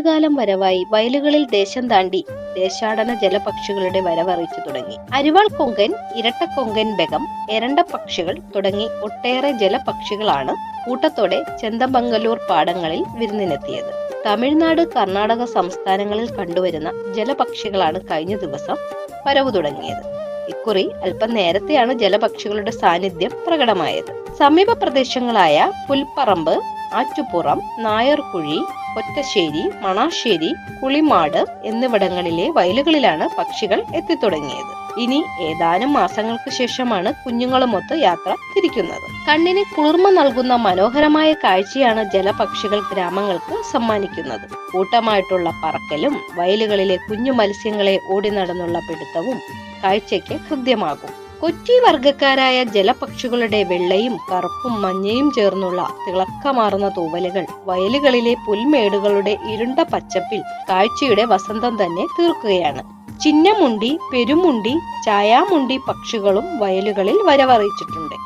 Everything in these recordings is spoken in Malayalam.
മഞ്ഞുകാലം വരവായി വയലുകളിൽ ദേശം താണ്ടി ദേശാടന ജലപക്ഷികളുടെ വരവറിയിച്ചു തുടങ്ങി. അരിവാൾ കൊങ്കൻ ഇരട്ടക്കൊങ്കൻ ബെഗം എരണ്ട പക്ഷികൾ തുടങ്ങി ഒട്ടേറെ ജലപക്ഷികളാണ് കൂട്ടത്തോടെ ചെന്തമംഗലൂർ പാടങ്ങളിൽ വിരുന്നിനെത്തിയത്. തമിഴ്നാട് കർണാടക സംസ്ഥാനങ്ങളിൽ കണ്ടുവരുന്ന ജലപക്ഷികളാണ് കഴിഞ്ഞ ദിവസം വരവ് തുടങ്ങിയത്. ഇക്കുറി അല്പം നേരത്തെയാണ് ജലപക്ഷികളുടെ സാന്നിധ്യം പ്രകടമായത്. സമീപ പ്രദേശങ്ങളായ പുൽപ്പറമ്പ് ആറ്റുപുറം നായർകുഴി ഒറ്റശ്ശേരി മണാശ്ശേരി കുളിമാട് എന്നിവിടങ്ങളിലെ വയലുകളിലാണ് പക്ഷികൾ എത്തിത്തുടങ്ങിയത്. ഇനി ഏതാനും മാസങ്ങൾക്ക് ശേഷമാണ് കുഞ്ഞുങ്ങളുമൊത്ത് യാത്ര തിരിക്കുന്നത്. കണ്ണിന് കുളിർമ നൽകുന്ന മനോഹരമായ കാഴ്ചയാണ് ജലപക്ഷികൾ ഗ്രാമങ്ങൾക്ക് സമ്മാനിക്കുന്നത്. കൂട്ടമായിട്ടുള്ള പറക്കലും വയലുകളിലെ കുഞ്ഞു മത്സ്യങ്ങളെ ഓടി നടന്നുള്ള പിടുത്തവും കാഴ്ചയ്ക്ക് ഹൃദ്യമാകും. കൊച്ചി വർഗക്കാരായ ജലപക്ഷികളുടെ വെള്ളയും കറുപ്പും മഞ്ഞയും ചേർന്നുള്ള തിളക്കമാർന്ന തൂവലുകൾ വയലുകളിലെ പുൽമേടുകളുടെ ഇരുണ്ട പച്ചപ്പിൽ കാഴ്ചയുടെ വസന്തം തന്നെ തീർക്കുകയാണ്. ചിന്നമുണ്ടി പെരുമുണ്ടി ചായാമുണ്ടി പക്ഷികളും വയലുകളിൽ വരവറിയിച്ചിട്ടുണ്ട്.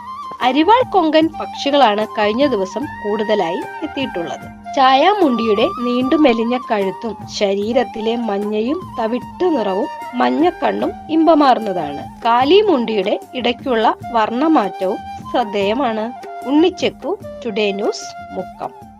അരിവാൾ കൊങ്കൻ പക്ഷികളാണ് കഴിഞ്ഞ ദിവസം കൂടുതലായി എത്തിയിട്ടുള്ളത്. ചായാമുണ്ടിയുടെ നീണ്ടു മെലിഞ്ഞ കഴുത്തും ശരീരത്തിലെ മഞ്ഞയും തവിട്ടു നിറവും മഞ്ഞക്കണ്ണും ഇമ്പമാർന്നതാണ്. കാലിമുണ്ടിയുടെ ഇടയ്ക്കുള്ള വർണമാറ്റവും ശ്രദ്ധേയമാണ്. ഉണ്ണിച്ചെക്കു ടുഡേ ന്യൂസ് മുക്കം.